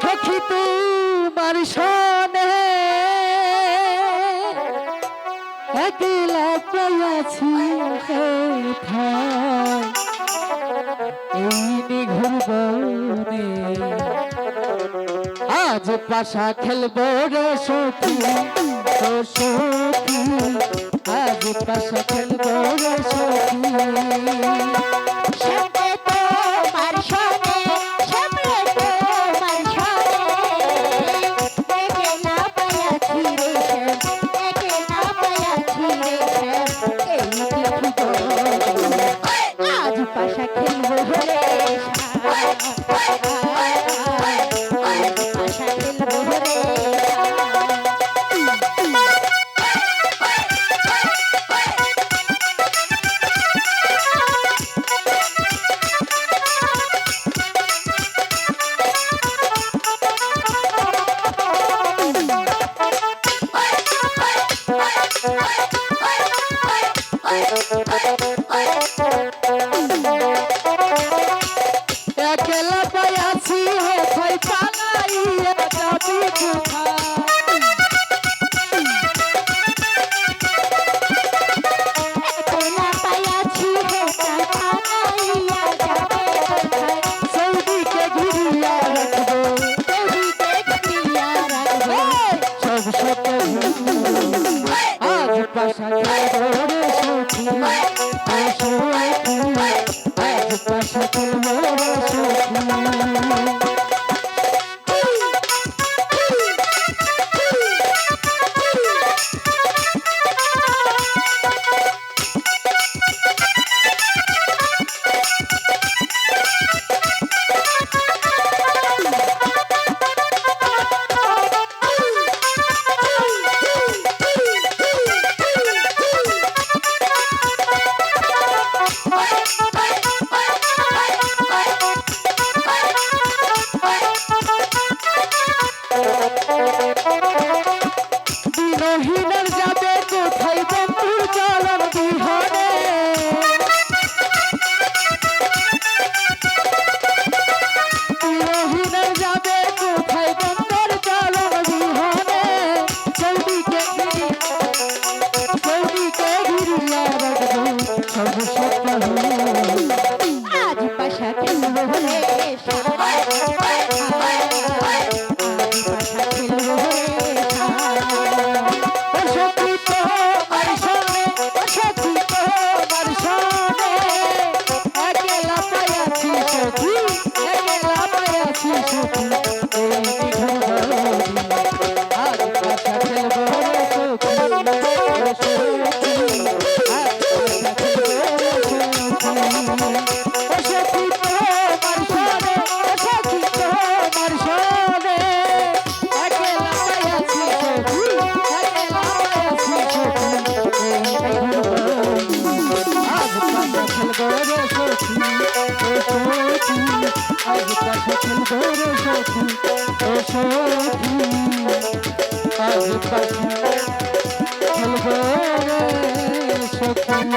সখী তোমার সনে একলা পেয়েছি এই নিঘুর আজ পাশা খেলব রে ও সখী। আজ পাশা একলা পাইয়াছি হেথায় পালাইয়া যাবি কোথায় একলা আজ দিনহীনের যাবে আজ পাশা খেলব রে সখী ও সখী আজ পাশা খেলব রে সখী